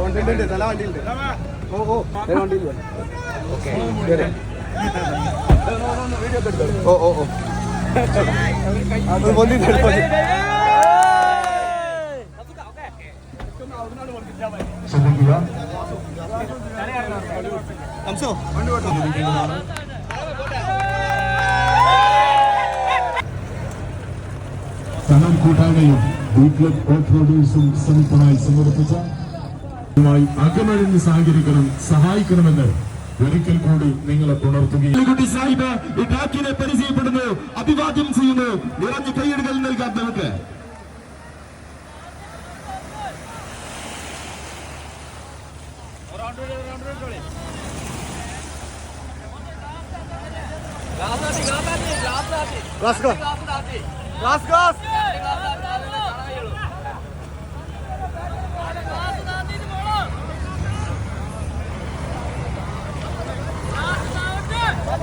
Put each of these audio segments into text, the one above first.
ഉണ്ട് തല വണ്ടിയിലുണ്ട് ഓ ഓ വണ്ടിയില്ല ഓക്കെ ഓ ഓ ഓ. അത് പൊന്തി അംസോ വണ്ടി പോട്ടോ സ്ഥലം കൂട്ടായ്മയും ബി ക്ലബ് ഓഫ് റോഡേഴ്സും സംയുക്തമായി സംഘടിപ്പിച്ച അകമഴിഞ്ഞ് സഹകരിക്കണം സഹായിക്കണമെന്ന് ഒരിക്കൽ കൂടി നിങ്ങളെ ഉണർത്തുകയും സാഹിബ് ഈ ട്രാക്കിനെ പരിചയപ്പെടുന്നു അഭിവാദ്യം ചെയ്യുന്നു നിറഞ്ഞ് കൈയിടുകൾ നൽകാം നമുക്ക് Gas, gas. Gas, gas.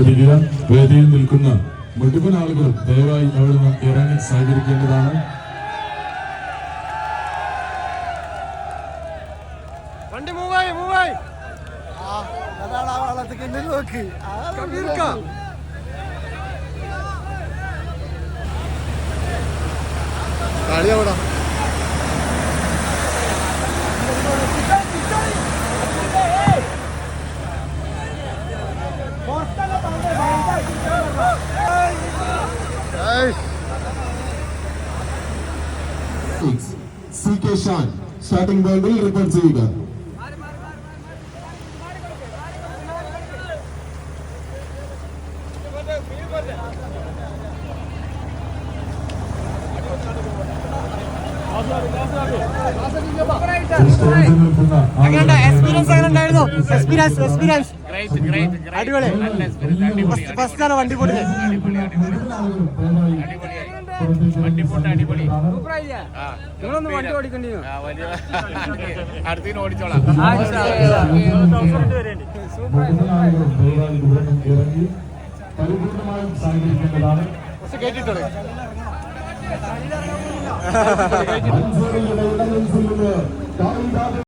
ശ്രദ്ധിക്കുക വേദിയിൽ നിൽക്കുന്ന മുഴുവൻ ആളുകളും ദയവായി അവിടുന്ന് ഇറങ്ങി സഹകരിക്കേണ്ടതാണ്. വണ്ടി മൂവായി മൂവായി സി കെ ഷാൻ സ്റ്റാർട്ടിംഗ് ബോളിൽ റിപ്പോർട്ട് ചെയ്യുക എങ്ങനെയുണ്ട്? എക്സ്പീരിയൻസ് എങ്ങനെയുണ്ടായിരുന്നു? എക്സ്പീരിയൻസ് എക്സ്പീരിയൻസ് അടിപൊളി. ഫസ്റ്റ് ആണ് വണ്ടി പൊട്ടിയത് വണ്ടി വണ്ടിപ്പൂട്ട് അടിപൊളി. നിങ്ങളൊന്ന് വണ്ടി ഓടിക്കണ്ടോ അടുത്തിന് ഓടിച്ചോളാം. കേട്ടിട്ടുണ്ട്